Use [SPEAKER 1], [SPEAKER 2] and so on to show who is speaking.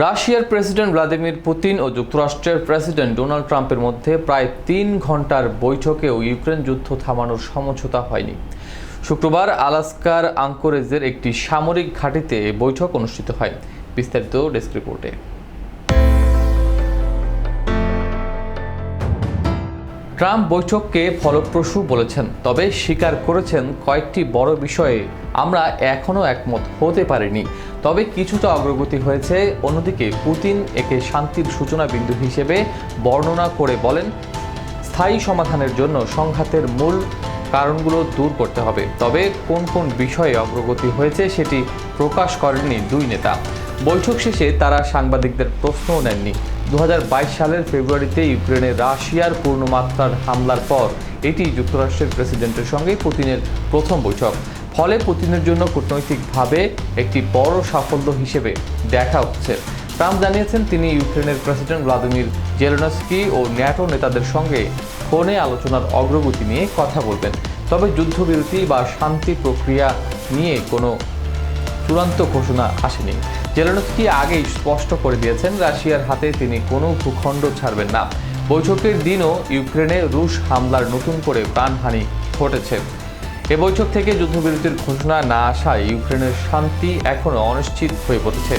[SPEAKER 1] রাশিয়ার president Vladimir Putin ও যুক্তরাষ্ট্রের president Donald ট্রাম্পের মধ্যে প্রায় তিন ঘণ্টার বৈঠকেও ইউক্রেন যুদ্ধ থামানোর সমঝোতা হয়নি। শুক্রবার আলাস্কার আঙ্কোরেজের একটি সামরিক ঘাঁটিতে বৈঠক অনুষ্ঠিত হয়। বিস্তারিত ডেস্ক রিপোর্টে। ট্রাম্প বৈঠককে ফলপ্রসূ বলেছেন, তবে স্বীকার করেছেন কয়েকটি বড় বিষয়ে আমরা এখনও একমত হতে পারিনি। তবে কিছুটা অগ্রগতি হয়েছে, অন্যদিকে পুতিন একে শান্তির সূচনা বিন্দু হিসেবে বর্ণনা করে বলেন, স্থায়ী সমাধানের জন্য সংঘাতের মূল কারণগুলো দূর করতে হবে। তবে কোন কোন বিষয়ে অগ্রগতি হয়েছে সেটি প্রকাশ করেননি দুই নেতা। বৈঠক শেষে তারা সাংবাদিকদের প্রশ্নও নেননি। দু হাজার বাইশ সালের ফেব্রুয়ারিতে ইউক্রেনে রাশিয়ার পূর্ণমাত্রার হামলার পর এটি যুক্তরাষ্ট্রের প্রেসিডেন্টের সঙ্গে পুতিনের প্রথম বৈঠক। ফলে পুতিনের জন্য কূটনৈতিকভাবে একটি বড় সাফল্য হিসেবে দেখা হচ্ছে। ট্রাম্প জানিয়েছেন, তিনি ইউক্রেনের প্রেসিডেন্ট ভ্লাদিমির জেলেনস্কি ও ন্যাটো নেতাদের সঙ্গে ফোনে আলোচনার অগ্রগতি নিয়ে কথা বলবেন। তবে যুদ্ধবিরতি বা শান্তি প্রক্রিয়া নিয়ে কোনো চূড়ান্ত ঘোষণা আসেনি। জেলেনস্কি আগেই স্পষ্ট করে দিয়েছেন, রাশিয়ার হাতে তিনি কোনো ভূখণ্ড ছাড়বেন না। বৈঠকের দিনও ইউক্রেনে রুশ হামলার নতুন করে প্রাণহানি ঘটেছে। এ বৈঠক থেকে যুদ্ধবিরতির ঘোষণা না আসায় ইউক্রেনের শান্তি এখনও অনিশ্চিত হয়ে পড়েছে।